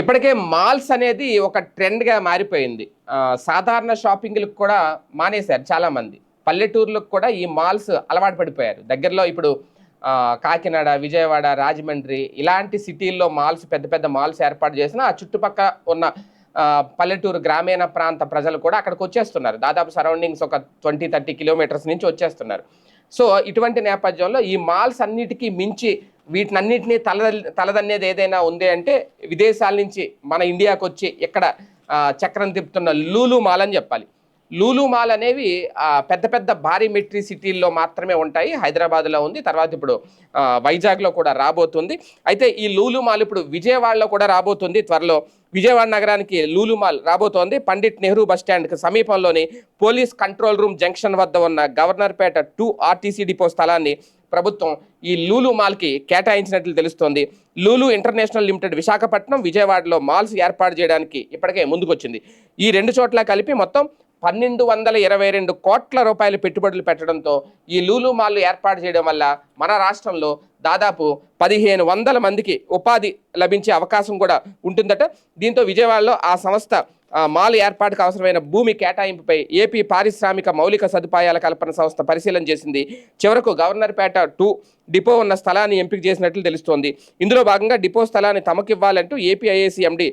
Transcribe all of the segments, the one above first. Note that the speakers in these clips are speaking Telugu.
ఇప్పటికే మాల్స్ అనేది ఒక ట్రెండ్గా మారిపోయింది. సాధారణ షాపింగ్లకు కూడా మానేశారు చాలామంది. పల్లెటూర్లకు కూడా ఈ మాల్స్ అలవాటు పడిపోయారు. దగ్గరలో ఇప్పుడు కాకినాడ విజయవాడ రాజమండ్రి ఇలాంటి సిటీల్లో మాల్స్ పెద్ద పెద్ద మాల్స్ ఏర్పాటు చేసిన ఆ చుట్టుపక్క ఉన్న పల్లెటూరు గ్రామీణ ప్రాంత ప్రజలు కూడా అక్కడికి వచ్చేస్తున్నారు. దాదాపు సరౌండింగ్స్ ఒక ట్వంటీ థర్టీ కిలోమీటర్స్ నుంచి వచ్చేస్తున్నారు. సో ఇటువంటి నేపథ్యంలో ఈ మాల్స్ అన్నిటికీ మించి వీటినన్నింటినీ తల తలదన్నేది ఏదైనా ఉంది అంటే విదేశాల నుంచి మన ఇండియాకు వచ్చి ఇక్కడ చక్రం తిప్పుతున్న లూలు మాల్ అని చెప్పాలి. లూలు మాల్ అనేవి పెద్ద పెద్ద భారీ మెట్రీ సిటీల్లో మాత్రమే ఉంటాయి. హైదరాబాద్లో ఉంది. తర్వాత ఇప్పుడు వైజాగ్లో కూడా రాబోతుంది. అయితే ఈ లూలు మాల్ ఇప్పుడు విజయవాడలో కూడా రాబోతుంది. త్వరలో విజయవాడ నగరానికి లూలుమాల్ రాబోతోంది. పండిట్ నెహ్రూ బస్ సమీపంలోని పోలీస్ కంట్రోల్ రూమ్ జంక్షన్ వద్ద ఉన్న గవర్నర్పేట టూ ఆర్టీసీ డిపో స్థలాన్ని ప్రభుత్వం ఈ లూలు మాల్కి కేటాయించినట్లు తెలుస్తోంది. లూలు ఇంటర్నేషనల్ లిమిటెడ్ విశాఖపట్నం విజయవాడలో మాల్స్ ఏర్పాటు చేయడానికి ఇప్పటికే ముందుకొచ్చింది. ఈ రెండు చోట్ల కలిపి మొత్తం పన్నెండు వందల ఇరవై రెండు కోట్ల రూపాయలు పెట్టుబడులు పెట్టడంతో ఈ లూలు మాల్లు ఏర్పాటు చేయడం వల్ల మన రాష్ట్రంలో దాదాపు పదిహేను వందల మందికి ఉపాధి లభించే అవకాశం కూడా ఉంటుందట. దీంతో విజయవాడలో ఆ సంస్థ మాల్ ఏర్పాటుకు అవసరమైన భూమి కేటాయింపుపై ఏపీ పారిశ్రామిక మౌలిక సదుపాయాల కల్పన సంస్థ పరిశీలన చేసింది. చివరకు గవర్నర్పేట టూ డిపో ఉన్న స్థలాన్ని ఎంపిక చేసినట్లు తెలుస్తోంది. ఇందులో భాగంగా డిపో స్థలాన్ని తమకివ్వాలంటూ ఏపీఐఏసీ ఎండి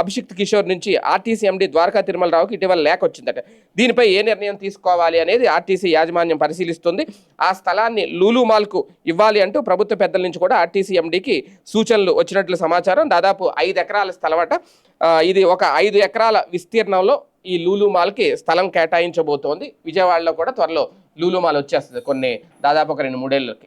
అభిషిక్త్ కిషోర్ నుంచి ఆర్టీసీ ఎండి ద్వారకా తిరుమలరావుకి ఇటీవల లేఖ వచ్చిందట. దీనిపై ఏ నిర్ణయం తీసుకోవాలి అనేది ఆర్టీసీ యాజమాన్యం పరిశీలిస్తుంది. ఆ స్థలాన్ని లూలు మాల్కు ఇవ్వాలి అంటూ ప్రభుత్వ పెద్దల నుంచి కూడా ఆర్టీసీ ఎండికి సూచనలు వచ్చినట్లు సమాచారం. దాదాపు ఐదు ఎకరాల స్థలమట. ఇది ఒక ఐదు ఎకరాల విస్తీర్ణంలో ఈ లూలు మాల్కి స్థలం కేటాయించబోతోంది. విజయవాడలో కూడా త్వరలో లూలు మాల్ వచ్చేస్తుంది కొన్ని దాదాపు ఒక రెండు మూడేళ్ళకి.